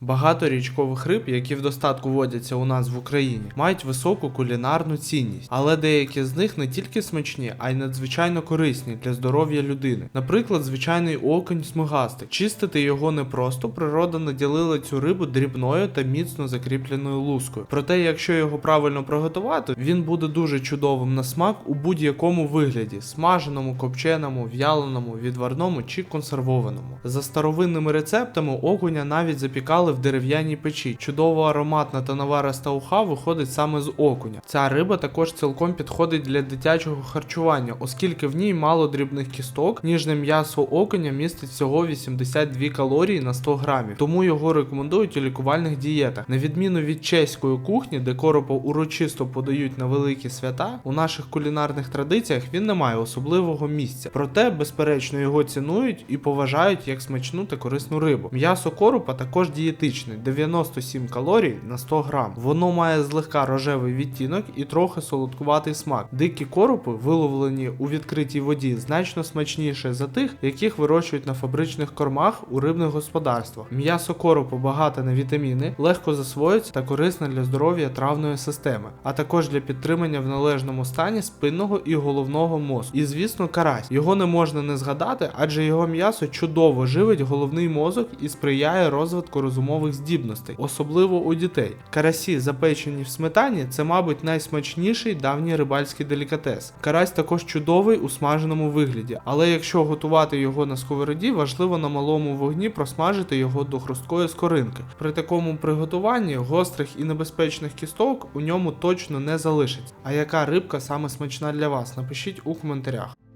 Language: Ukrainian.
Багато річкових риб, які в достатку водяться у нас в Україні, мають високу кулінарну цінність, але деякі з них не тільки смачні, а й надзвичайно корисні для здоров'я людини. Наприклад, звичайний окунь смугастик. Чистити його непросто, природа наділила цю рибу дрібною та міцно закріпленою лускою. Проте, якщо його правильно приготувати, він буде дуже чудовим на смак у будь-якому вигляді: смаженому, копченому, в'яленому, відварному чи консервованому. За старовинними рецептами окуня навіть запікали в дерев'яній печі. Чудово ароматна та навариста уха виходить саме з окуня. Ця риба також цілком підходить для дитячого харчування, оскільки в ній мало дрібних кісток, ніжне м'ясо окуня містить всього 82 калорії на 100 грамів, тому його рекомендують у лікувальних дієтах. На відміну від чеської кухні, де коропа урочисто подають на великі свята, у наших кулінарних традиціях він не має особливого місця. Проте, безперечно, його цінують і поважають як смачну та корисну рибу. М'ясо коропа також дієтичне, 97 калорій на 100 грам. Воно має злегка рожевий відтінок і трохи солодкуватий смак. Дикі коропи, виловлені у відкритій воді, значно смачніше за тих, яких вирощують на фабричних кормах у рибних господарствах. М'ясо коропу багате на вітаміни, легко засвоюється та корисне для здоров'я травної системи, а також для підтримання в належному стані спинного і головного мозку. І звісно, карась. Його не можна не згадати, адже його м'ясо чудово живить головний мозок і сприяє розвитку розумових здібностей, особливо у дітей. Карасі, запечені в сметані, це, мабуть, найсмачніший давній рибальський делікатес. Карась також чудовий у смаженому вигляді, але якщо готувати його на сковороді, важливо на малому вогні просмажити його до хрусткої скоринки. При такому приготуванні гострих і небезпечних кісток у ньому точно не залишиться. А яка рибка саме смачна для вас? Напишіть у коментарях.